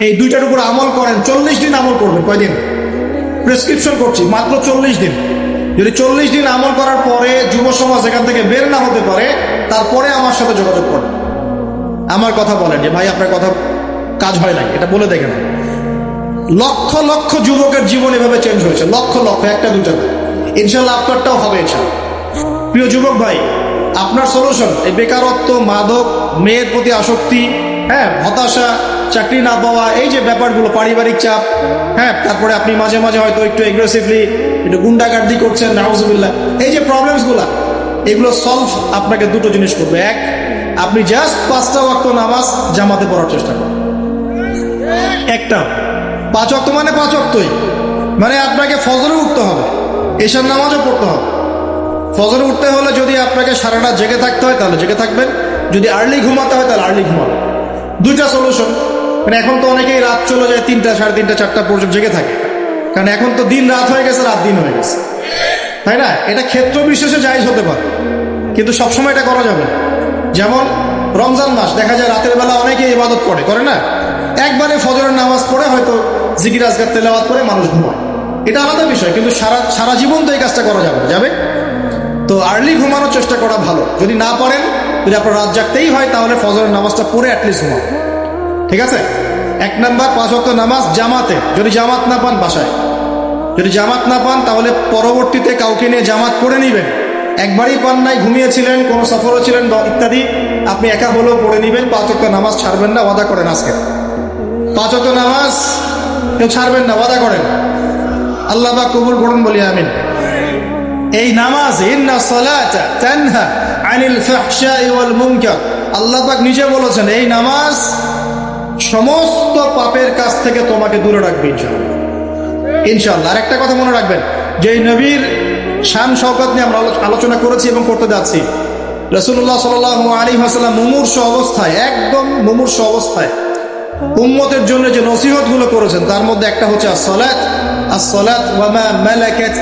এই দুইটার উপর আমল করেন, চল্লিশ দিন আমল করবেন। কয়দিন? প্রেসক্রিপশন করছি, মাত্র চল্লিশ দিন। যদি চল্লিশ দিন আমল করার পরে যুব সমাজ এখান থেকে বের না হতে পারে, তারপরে আমার সাথে যোগাযোগ করেন। আমার কথা বলেন যে, ভাই, আপনার কথা কাজ হয় না এটা বলে দেখেন। লক্ষ লক্ষ যুবকের জীবন এভাবে চেঞ্জ হয়েছে, লক্ষ লক্ষ, একটা দুটা ইনশাল্লাহ আপনারটাও হবে প্রিয় যুবক ভাই, আপনার সলিউশন এই বেকারত্ব, মাদক, মেয়ের প্রতি আসক্তি হ্যাঁ হতাশা, চাকরি না পাওয়া, এই যে ব্যাপারগুলো, পারিবারিক চাপ হ্যাঁ তারপরে আপনি মাঝে মাঝে হয়তো একটু এগ্রেসিভলি একটু গুন্ডাগার্দি করছেন, নাউজুবিল্লাহ। এই যে প্রবলেমসগুলো এগুলো সলভ আপনাকে দুটো জিনিস করবে। এক, আপনি জাস্ট পাঁচটা ওয়াক্ত নামাজ জামাতে পড়ার চেষ্টা করুন। একটা, পাঁচ অক্ত মানে পাঁচ অক্তই মানে আপনাকে ফজরে উঠতে হবে, এশার নামাজও পড়তে হবে। ফজরে উঠতে হলে যদি আপনাকে সারা রাত জেগে থাকতে হয়, তাহলে জেগে থাকবেন। যদি আর্লি ঘুমাতে হয়, তাহলে আর্লি ঘুমাবেন। দুইটা সলিউশন মানে এখন তো অনেকেই রাত চলে যায় তিনটা, সাড়ে তিনটা, চারটা পর্যন্ত জেগে থাকে। কারণ এখন তো দিন রাত হয়ে গেছে, রাত দিন হয়ে গেছে। তাই না? এটা ক্ষেত্র বিশেষে জায়জ হতে পারে। কিন্তু সবসময় এটা করা যাবে যেমন রমজান মাস, দেখা যায় রাতের বেলা অনেকে ইবাদত করে করে না? একবারে ফজরের নামাজ পড়ে হয়তো জিকির, আজগার, তেলাওয়াত করে মানুষ ঘুমায়। এটা আলাদা বিষয়, কিন্তু সারা সারা জীবন তো এই কাজটা করা যাবে যাবে? তো আর্লি ঘুমানোর চেষ্টা করা ভালো। যদি না পারেন যদি আপনার রাত জাগতেই হয়, তাহলে ফজরের নামাজটা পড়ে অ্যাটলিস্ট ঘুমাও। ঠিক আছে? এক নাম্বার, পাঁচ অক্ট নামাজ জামাতে। যদি জামাত না পান, বাসায়। যদি জামাত না পান, তাহলে পরবর্তীতে কাউকে নিয়ে জামাত করে নেবেন। একবারই পান নাই, ঘুমিয়েছিলেন, কোনো সফরও ছিলেন বা ইত্যাদি, আপনি একা হলেও পড়ে নেবেন, পাঁচ অক্ট নামাজ ছাড়বেন না, ওয়াদা করেন আজকে। পাঁচ অক্ট নামাজ কেউ ছাড়বেন না, ওয়াদা করেন। আল্লাহ বা কবুল করুন, বলি আমিন। এই নামাজ, ইন্না সালাতা তানহা। আনিল ফাহশাই ওয়াল আল্লাহ পাক নিজে বলেছেন, এই নামাজ সমস্ত পাপের কাছ থেকে তোমাকে দূরে রাখবে ইনশাআল্লাহ। ইনশাআল্লাহ। আর একটা কথা মনে রাখবেন যে নবীর শান শওকত নিয়ে আমরা আলোচনা করেছি এবং করতে যাচ্ছি রসুল্লাহ সাল আলী হাসাল্লাম মুমূর্ষ অবস্থায়, একদম মুমূর্ষ অবস্থায়, উম্মতের জন্য যে নসিহতগুলো করেছেন, তার মধ্যে একটা হচ্ছে আসলাত আসলাত ওয়ামা মালাকাত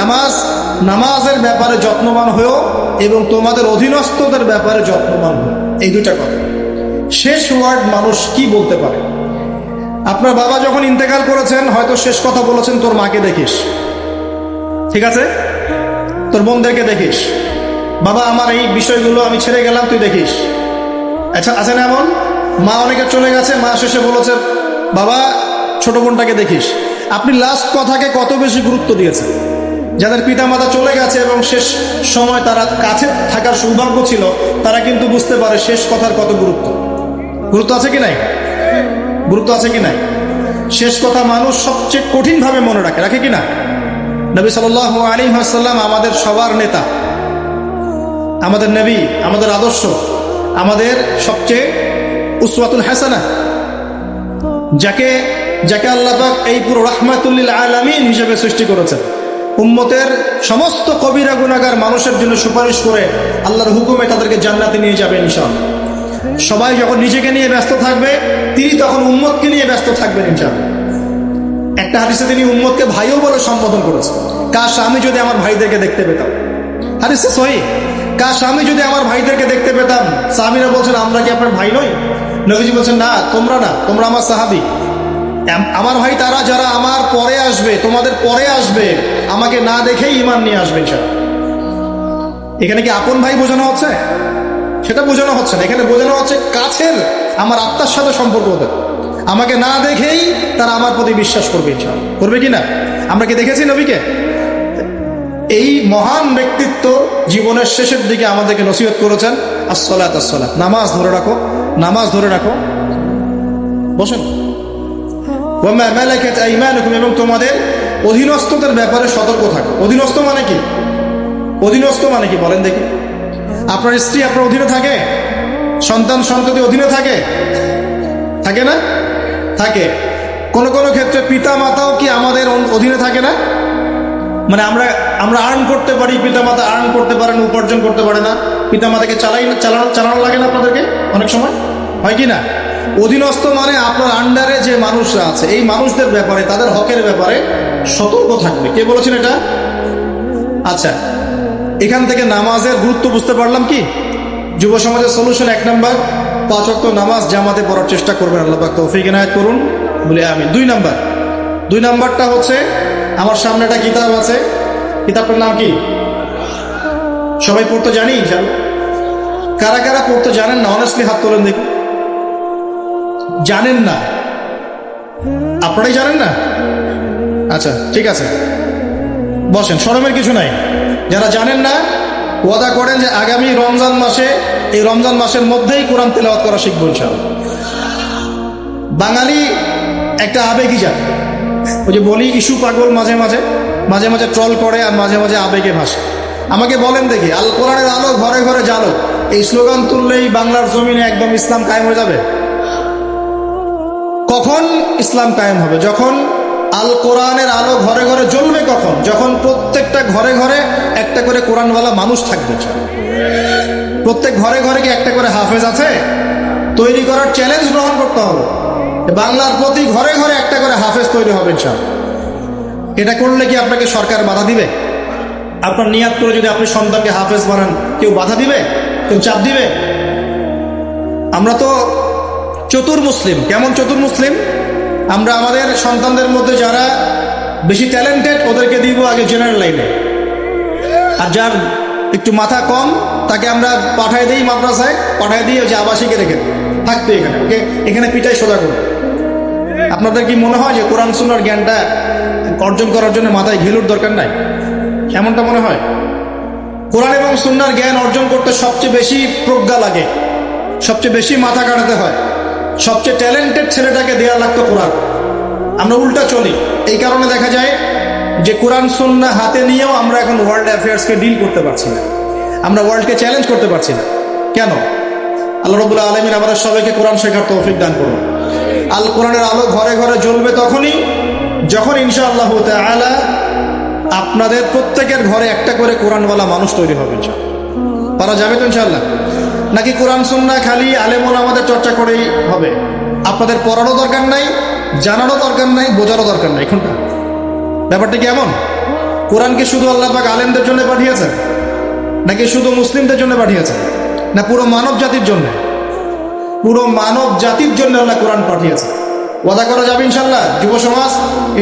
নামাজ নামাজের ব্যাপারে যত্নবান হয়েও এবং তোমাদের অধীনস্থদের ব্যাপারে যত্নবান হও এই দুটা কথা। শেষ ওয়ার্ড মানুষ কি বলতে পারে? আপনার বাবা যখন ইন্তেকাল করেছেন, হয়তো শেষ কথা বলেছেন, তোর মাকে দেখিস। ঠিক আছে? তোর বোনদেরকে দেখিস। বাবা, আমার এই বিষয়গুলো আমি ছেড়ে গেলাম, তুই দেখিস। আচ্ছা আছে না এমন? মা অনেকে চলে গেছে, মা শেষে বলেছে, বাবা, ছোট বোনটাকে দেখিস। আপনি লাস্ট কথাকে কত বেশি গুরুত্ব দিয়েছেন? যাদের পিতামাতা চলে গেছে এবং শেষ সময় তারা কাছে থাকার সৌভাগ্য ছিল, তারা কিন্তু বুঝতে পারে শেষ কথার কত গুরুত্ব। গুরুত্ব আছে কি নাই? গুরুত্ব আছে কি নাই? শেষ কথা মানুষ সবচেয়ে কঠিনভাবে মনে রাখে। রাখে কি না? নবী সাল আলী হাসাল্লাম আমাদের সবার নেতা, আমাদের নবী, আমাদের আদর্শ, আমাদের সবচেয়ে উসওয়াতুল হাসানা, যাকে যাকে আল্লাহ এই পুরো রহমাতুল্লিল আলামিন হিসেবে সৃষ্টি করেছেন। উম্মতের সমস্ত কবিরা গুনাগার মানুষের জন্য সুপারিশ করে আল্লাহর হুকুমে তাদেরকে জান্নাতে নিয়ে যাবে ইনশাআল্লাহ। সবাই যখন নিজেকে নিয়ে ব্যস্ত থাকবে, তিনি তখন উম্মতকে নিয়ে ব্যস্ত থাকবেন ইনশাআল্লাহ। একটা হাদিসে তিনি উম্মতকে ভাইও বলে সম্বোধন করেছেন। কাশ আমি যদি আমার ভাইদেরকে দেখতে পেতাম? হাদিসে সহি। কাশ আমি যদি আমার ভাইদেরকে দেখতে পেতাম? সাহাবিরা বলছেন, আমরা কি আপনার ভাই নই? নবীজি বলছেন, না, তোমরা না, তোমরা আমার সাহাবি। আমার ভাই তারা যারা আমার পরে আসবে, তোমাদের পরে আসবে, আমাকে না দেখেই ইমান নিয়ে আসবে ইনশাআল্লাহ। এখানে কি আপন ভাই বোঝানো হচ্ছে? সেটা বোঝানো হচ্ছে না। এখানে বোঝানো হচ্ছে কাছের আমার আত্মার সাথে সম্পর্ক ওদের। আমাকে না দেখেই তারা আমার প্রতি বিশ্বাস করবে করবে কি না? আমরা কি দেখেছি নবীকে? এই মহান ব্যক্তিত্ব জীবনের শেষের দিকে আমাদেরকে নসিহত করেছেন, আসসালাত আসসালাত নামাজ ধরে রাখো, নামাজ ধরে রাখো। বসেন। ওয়ামা মালাকাত আইমানুকুম এবং তোমাদের অধীনস্থদের ব্যাপারে সতর্ক থাকো। অধীনস্থ মানে কি? অধীনস্থ মানে কি? বলেন দেখি। আপনার স্ত্রী আপনার অধীনে থাকে? সন্তান সন্ততি অধীনে থাকে? থাকে না? থাকে। কোন কোন ক্ষেত্রে পিতা মাতাও কি আমাদের অধীনে থাকে না? মানে আমরা আমরা আর্ন করতে পারি পিতা মাতা আর্ন করতে পারেন, উপার্জন করতে পারে না। পিতা মাতাকে চালাই চালানো চালানো লাগে না আপনাদেরকে? অনেক সময়? হয় কি না? অধীনস্থ মানে আপনার আন্ডারে যে মানুষরা আছে, এই মানুষদের ব্যাপারে, তাদের হকের ব্যাপারে সতর্ক থাকবে। কে বলেছেন এটা? আচ্ছা এখান থেকে নামাজের গুরুত্ব বুঝতে পারলাম কি? যুব সমাজের সলিউশন এক নাম্বার, পাঁচ অক্ট নামাজ জামাতে পড়ার চেষ্টা করবেন, আল্লাহ পাক তৌফিক, এনায়ত করুন, বলে আমি দুই নাম্বার, দুই নাম্বারটা হচ্ছে, আমার সামনে একটা কিতাব আছে, কিতাবটার নাম কি? সবাই পড়তে জান কারা কারা পড়তে জানেন না? অনেস্টলি হাত তোলেন দেখুন। জানেন না। আপনারাই জানেন না? আচ্ছা ঠিক আছে। বসেন শরমের কিছু নাই। যারা জানেন না, ওয়াদা করেন যে আগামী রমজান মাসে, এই রমজান মাসের মধ্যেই কোরআন তেলাওয়াত করা শিখব ইনশাআল্লাহ। বাঙালি একটা আবেগই যান ওই যে বলি ইস্যু পাগল মাঝে মাঝে মাঝে মাঝে ট্রল করে আর মাঝে মাঝে আবেগে ভাসে। আমাকে বলেন দেখি, আল কোরআনের আলো ঘরে ঘরে জালো এই স্লোগান তুললেই বাংলার জমিনে একদম ইসলাম কায়েম হয়ে যাবে। কখন ইসলাম কায়েম হবে? যখন আল কোরআনের আলো ঘরে ঘরে জ্বলবে কখন? যখন প্রত্যেকটা ঘরে ঘরে একটা করে কোরআনওয়ালা মানুষ থাকবে। প্রত্যেক ঘরে ঘরে কি একটা করে হাফেজ আছে? তৈরি করার চ্যালেঞ্জ গ্রহণ করতে হবে। বাংলার প্রতি ঘরে ঘরে একটা করে হাফেজ তৈরি হবে ইনশাআল্লাহ। এটা করলে কি আপনাকে সরকার বাধা দিবে? আপনার নিয়াত করে যদি আপনি সন্তানকে হাফেজ বানান, কেউ বাধা দিবে? কেউ চাপ দিবে? আমরা তো চতুর মুসলিম। কেমন চতুর মুসলিম? আমরা আমাদের সন্তানদের মধ্যে যারা বেশি ট্যালেন্টেড ওদেরকে দিব আগে জেনারেল লাইনে আর যার একটু মাথা কম, তাকে আমরা পাঠাই দিই মাদ্রাসায় পাঠাই দিয়ে যে আবাসিকে রেখে। থাকতে এখানে। ওকে? এখানে পিটাই সোজা করো। আপনাদের কি মনে হয় যে কোরআন সুন্নার জ্ঞানটা অর্জন করার জন্য মাথায় ঘেলুর দরকার নাই? এমনটা মনে হয়? কোরআন এবং সুন্নার জ্ঞান অর্জন করতে সবচেয়ে বেশি প্রজ্ঞা লাগে। সবচেয়ে বেশি মাথা কাটাতে হয়। সবচেয়ে ট্যালেন্টেড ছেলেটাকে দেওয়া লাগতো কোরআন। আমরা উল্টা চলি। এই কারণে দেখা যায় যে কোরআন, সুন্না হাতে নিয়েও আমরা এখন ওয়ার্ল্ড অ্যাফেয়ার্সকে ডিল করতে পারছি না। আমরা ওয়ার্ল্ডকে চ্যালেঞ্জ করতে পারছি না। কেন? আল্লাহ রবুল্লাহ আলমিন আমাদের সবাইকে কোরআন শেখার তৌফিক দান করুন। আল কোরআনের আলো ঘরে ঘরে জ্বলবে তখনই, যখন ইনশা আল্লাহ তাআলা আপনাদের প্রত্যেকের ঘরে একটা করে কোরআনওয়ালা মানুষ তৈরি হবে। পারা যাবে তো ইনশাল্লাহ নাকি কোরআন সুন্না খালি আলেমন আমাদের চর্চা করেই হবে? আপনাদের পড়ারও দরকার নাই, জানারও দরকার নাই, বোঝারও দরকার নাই। এখনটা ব্যাপারটা কি এমন? কোরআন কি শুধু আল্লাহ পাক আলেমদের জন্য পাঠিয়েছেন? নাকি শুধু মুসলিমদের জন্য পাঠিয়েছেন? না পুরো মানব জাতির জন্য? পুরো মানব জাতির জন্য আল্লাহ কোরআন পাঠিয়েছে ওয়াদা করা যাবে ইনশাল্লাহ যুব সমাজ,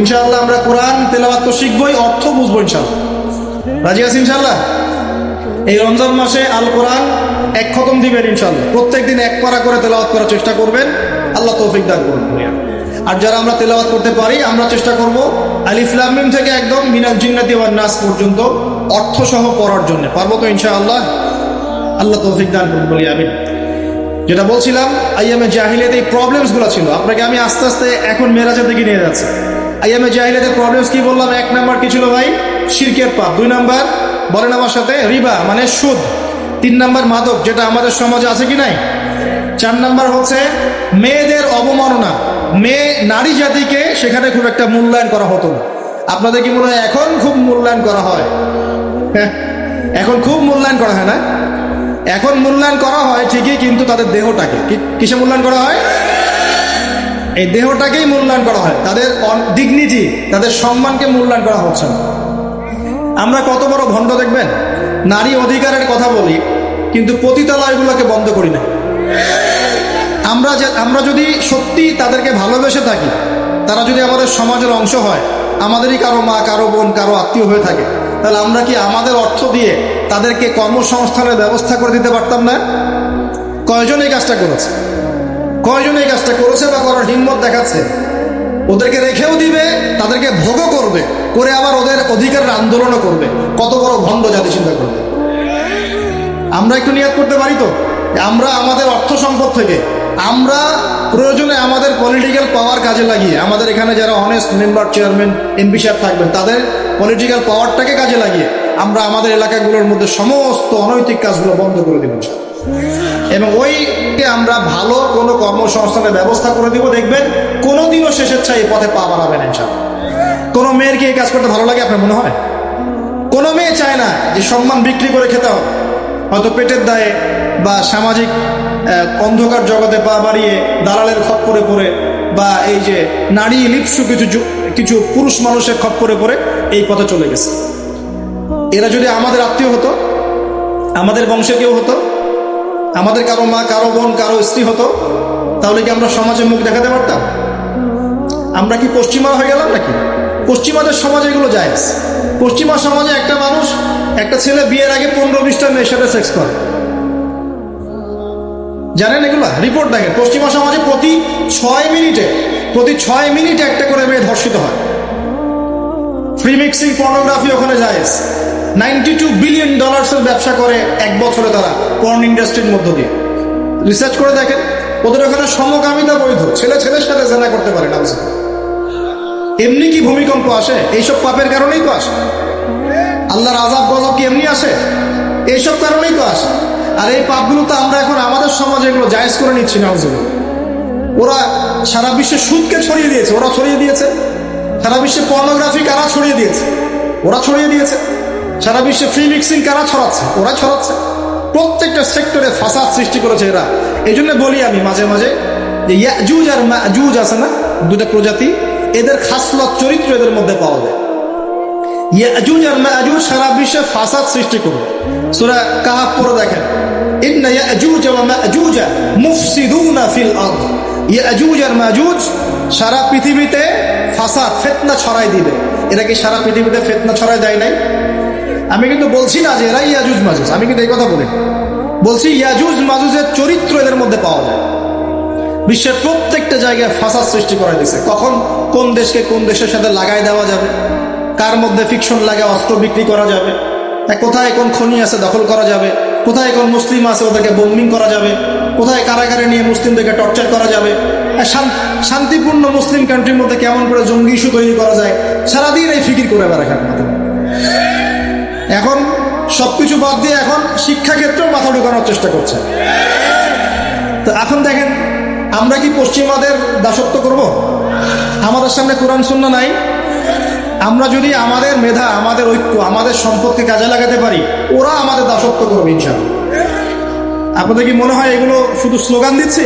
ইনশাআল্লাহ আমরা কোরআন, তেলাওয়াত তো শিখবই, অর্থ বুঝব ইনশাল্লাহ রাজি আছি ইনশাল্লাহ এই রমজান মাসে আল কোরআন এক খতম দিবেন ইনশাল্লাহ প্রত্যেক দিন এক পারা করে তেলাওয়াত করার চেষ্টা করবেন। আল্লাহ তৌফিক দান করুন। আর যারা আমরা তেলাওয়াত করতে পারি, আমরা চেষ্টা করব আলিফলামিম থেকে একদম মিনাল জিন্নাতি ওয়ান নাস পর্যন্ত অর্থ সহ পড়ার জন্য। পারব তো ইনশাআল্লাহ? আল্লাহ তৌফিক দান করুন বলি আমি যেটা বলছিলাম আইএমএ জাহিলিয়াতে এই প্রবলেমসগুলো ছিল। আপনাকে আমি আস্তে আস্তে এখন মেরাজের দিকে নিয়ে যাচ্ছি। আইএমএ জাহিলিয়াতে প্রবলেমস কি বললাম? এক নাম্বার কি ছিল ভাই? শিরকের পাপ। দুই নাম্বার বলেন আমার সাথে রিবা মানে সুদ। তিন নাম্বার মাদক যেটা আমাদের সমাজে আছে কি নাই? চার নাম্বার হচ্ছে মেয়েদের অবমাননা। মেয়ে নারী জাতিকে সেখানে খুব একটা মূল্যায়ন করা হতো আপনাদের কি মনে হয় এখন খুব মূল্যায়ন করা হয়? হ্যাঁ, এখন খুব মূল্যায়ন করা হয় না? এখন মূল্যায়ন করা হয় ঠিকই কিন্তু তাদের দেহটাকে। কিসে মূল্যায়ন করা হয়? এই দেহটাকেই মূল্যায়ন করা হয়। তাদের ডিগনিটি তাদের সম্মানকে মূল্যায়ন করা হচ্ছে না। আমরা কত বড় ভণ্ড দেখবেন? নারী অধিকারের কথা বলি, কিন্তু পতিতালয়গুলোকে বন্ধ করি না। আমরা যে আমরা যদি সত্যি তাদেরকে ভালোবেসে থাকি, তারা যদি আমাদের সমাজের অংশ হয়, আমাদেরই কারও মা, কারও বোন, কারও আত্মীয় হয়ে থাকে, তাহলে আমরা কি আমাদের অর্থ দিয়ে তাদেরকে কর্মসংস্থানের ব্যবস্থা করে দিতে পারতাম না? কয়জন এই কাজটা করেছে? কয়জন এই কাজটা করেছে বা করার হিম্মত দেখাচ্ছে? ওদেরকে রেখেও দিবে, তাদেরকে ভোগও করবে, করে আবার ওদের অধিকারের আন্দোলনও করবে। কত বড় ভণ্ড জাতি চিন্তা করবে। আমরা একটু নিয়াত করতে পারি তো? আমরা আমাদের অর্থ সম্পদ থেকে, আমরা প্রয়োজনে আমাদের পলিটিক্যাল পাওয়ার কাজে লাগিয়ে, আমাদের এখানে যারা অনেস্ট মেম্বার চেয়ারম্যান এমপি সাহেব থাকবেন, তাদের পলিটিক্যাল পাওয়ারটাকে কাজে লাগিয়ে, আমরা আমাদের এলাকাগুলোর মধ্যে সমস্ত অনৈতিক কাজগুলো বন্ধ করে দেব, ইনশাআল্লাহ। এবং ওইকে আমরা ভালো কোনো কর্মসংস্থানের ব্যবস্থা করে দিব, দেখবেন কোনোদিনও শেষের চাই এই পথে পা বাড়াবে না। কোনো মেয়ের কি এই কাজ করতে ভালো লাগে আপনার মনে হয়? কোনো মেয়ে চায় না যে সম্মান বিক্রি করে খেতে হবে হয়তো পেটের দায়ে বা সামাজিক অন্ধকার জগতে পা বাড়িয়ে দালালের খপ্পরে পড়ে বা এই যে নারী লিপসু কিছু কিছু পুরুষ মানুষের খপ্পরে পড়ে এই পথে চলে গেছে। এরা যদি আমাদের আত্মীয় হতো, আমাদের বংশে কেউ হতো আমাদের কারও মা, কারও বোন, কারও স্ত্রী হতো, তাহলে কি আমরা সমাজে মুখ দেখাতে পারতাম? আমরা কি পশ্চিমা হয়ে গেলাম নাকি? পশ্চিমাদের সমাজে এগুলো যায় পশ্চিমা সমাজে একটা মানুষ, একটা ছেলে বিয়ের আগে পনেরো বিশটা মেয়ের সাথে সেক্স করে। জানেন এগুলো? রিপোর্ট দেখেন। পশ্চিমা সমাজে প্রতি ছয় মিনিটে, প্রতি ছয় মিনিটে একটা করে মেয়ে ধর্ষিত হয়। ফ্রি মিক্সিং, পর্নোগ্রাফি ওখানে যায় নাইনটি টু বিলিয়ন ডলার্সের ব্যবসা করে এক বছরে তারা পর্ন ইন্ডাস্ট্রির মধ্য দিয়ে। রিসার্চ করে দেখেন, ওদের ওখানে সমকামিতা বৈধ, ছেলে ছেলের সাথে জেনা করতে পারে না এমনি কি ভূমিকম্প আসে? এইসব পাপের কারণেই তো আসে। আল্লাহর আজাব গজব কি এমনি আসে? এইসব কারণেই তো আসে। আর এই পাপগুলো তো আমরা এখন আমাদের সমাজে এগুলো জায়েজ করে নিচ্ছি না ওরা সারা বিশ্বে সুদকে ছড়িয়ে দিয়েছে, ওরা ছড়িয়ে দিয়েছে। সারা বিশ্বে পর্নোগ্রাফি কারা ছড়িয়ে দিয়েছে? ওরা ছড়িয়ে দিয়েছে। সারা বিশ্বে ফ্রি মিক্সিং কারা ছড়াচ্ছে? ওরা ছড়াচ্ছে। প্রত্যেকটা সেক্টরে ফাসাদ সৃষ্টি করেছে এরা। এই জন্য বলি আমি মাঝে মাঝে যে ইয়াজুজ আর মাজুজ আছে না দুটা প্রজাতি, এদের খাসলত চরিত্র এদের মধ্যে পাওয়া যায়। ইয়াজুজ আর মাজুজ সারা বিশ্বে ফাসাদ সৃষ্টি করবে। সূরা কাহাফ পড়ে দেখেন। ইন্না ইয়াজুজ ওয়া মাজুজ মুফসিদুনা ফিল আরদ। ইয়াজুজ আর মাজুজ সারা পৃথিবীতে ফাসাদ, ফিতনা ছড়াই দিবে। এরা কি সারা পৃথিবীতে ফিতনা ছড়াই দেয় নাই? আমি কিন্তু বলছি না যে এরা ইয়াজুজ মাজুজ, আমি কিন্তু এই কথা বলি। বলছি ইয়াজুজ মাজুজের চরিত্র এদের মধ্যে পাওয়া যায়। বিশ্বের প্রত্যেকটা জায়গায় ফাসাদ সৃষ্টি করা দিয়েছে কখন কোন দেশকে কোন দেশের সাথে লাগাই দেওয়া যাবে? কার মধ্যে ফিকশন লাগে, অস্ত্র বিক্রি করা যাবে? কোথায় কোন খনি আছে দখল করা যাবে? কোথায় কোন মুসলিম আছে ওদেরকে বোম্বিং করা যাবে? কোথায় কারাগারে নিয়ে মুসলিমদেরকে টর্চার করা যাবে? শান্তিপূর্ণ মুসলিম কান্ট্রির মধ্যে কেমন করে জঙ্গি ইস্যু তৈরি করা যায়? সারাদিন এই ফিকির করে বেড়াখান এখন সবকিছু বাদ দিয়ে এখন শিক্ষাক্ষেত্রেও মাথা ঢোকানোর চেষ্টা করছে। তো এখন দেখেন, আমরা কি পশ্চিমাদের দাসত্ব করব? আমাদের সামনে কোরআন শূন্য নাই। আমরা যদি আমাদের মেধা, আমাদের ঐক্য, আমাদের সম্পদকে কাজে লাগাতে পারি, ওরা আমাদের দাসত্ব করবে ইনশাআল্লাহ। আপনাদের কি মনে হয় এগুলো শুধু স্লোগান দিচ্ছে?